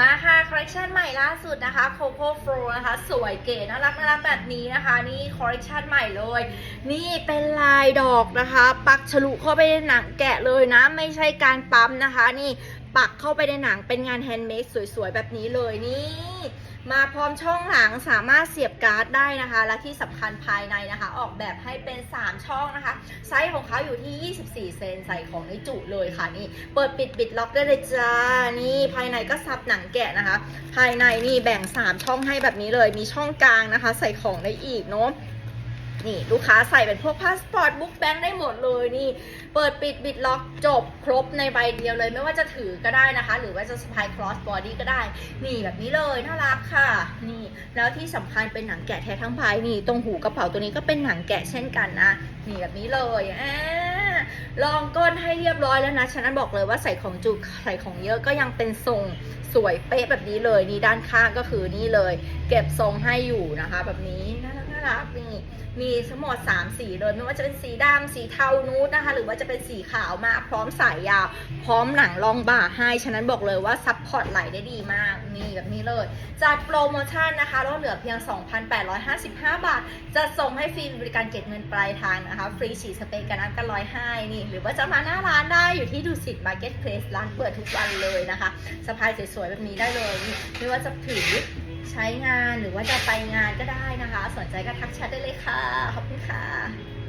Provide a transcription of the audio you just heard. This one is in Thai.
มาค่ะคอลเลคชันใหม่ล่าสุดนะคะโคโค่ฟลูนะคะ สวยเก๋น่ารักน่ารักแบบนี้นะคะ นี่คอลเลคชันใหม่เลย นี่เป็นลายดอกนะคะ ปักฉลุเข้าไปในหนังแกะเลยนะ ไม่ใช่การปั๊มนะคะ นี่ ปักเข้าไปในหนังเป็นงานแฮนด์เมดสวยๆ แบบนี้เลยนี่มาพร้อมช่องหลังสามารถเสียบการ์ดได้นะคะ และที่สำคัญภายในนะคะ ออกแบบให้เป็น 3 ช่องนะคะ ไซส์ของเขาอยู่ที่ 24 เซนใส่ของในจุเลยค่ะนี่ เปิดปิดบิดล็อกได้เลยจ้า นี่ภายในก็ซับหนังแกะนะคะ ภายในนี่แบ่ง 3 ช่องให้แบบนี้เลย มีช่องกลางนะคะ ใส่ของได้อีกเนาะ นี่ลูกค้าใส่เป็นพวกพาสปอร์ตบุ๊กแบงค์ได้หมดเลยนี่ เปิดปิดบิดล็อกจบครบในใบเดียวเลย ไม่ว่าจะถือก็ได้นะคะ หรือว่าจะสะพายครอสบอดี้ก็ได้ นี่แบบนี้เลยน่ารักค่ะ นี่ แล้วที่สำคัญเป็นหนังแกะแท้ทั้งใบนี่ตรงหูกระเป๋าตัวนี้ก็เป็นหนังแกะเช่นกันนะนี่แบบนี้เลยอ่าลองก้นให้เรียบร้อยแล้วนะฉะนั้นบอกเลยว่าใส่ของจุกใส่ของเยอะก็ยังเป็นทรงสวยเป๊ะแบบนี้เลย นี่ด้านข้างก็คือนี่เลย เก็บทรงให้อยู่นะคะ แบบนี้น่ารัก รักนี่มีทั้งหมด 3 สีเลยไม่ว่าจะเป็นสีดำสีเทานูดนะคะ หรือว่าจะเป็นสีขาวมาพร้อมสายยาว พร้อมหนังรองบ่าให้ ฉะนั้นบอกเลยว่าซัพพอร์ตไหลได้ดีมากนี่แบบนี้เลย จัดโปรโมชั่นนะคะลดเหลือเพียง 2,855 บาท จะส่งให้ฟรีบริการเก็บเงินปลายทางนะคะ ฟรีฉีดสเปรย์กันน้ำกันร้อยให้นี่ หรือว่าจะมาหน้าร้านได้อยู่ที่ดูสิตมาร์เก็ตเพลสร้านเปิดทุกวันเลยนะคะสะพายสวยๆแบบนี้ได้เลย ไม่ว่าจะถือ ใช้งานหรือว่าจะไปงานก็ได้นะคะ สนใจก็ทักแชทได้เลยค่ะ ขอบคุณค่ะ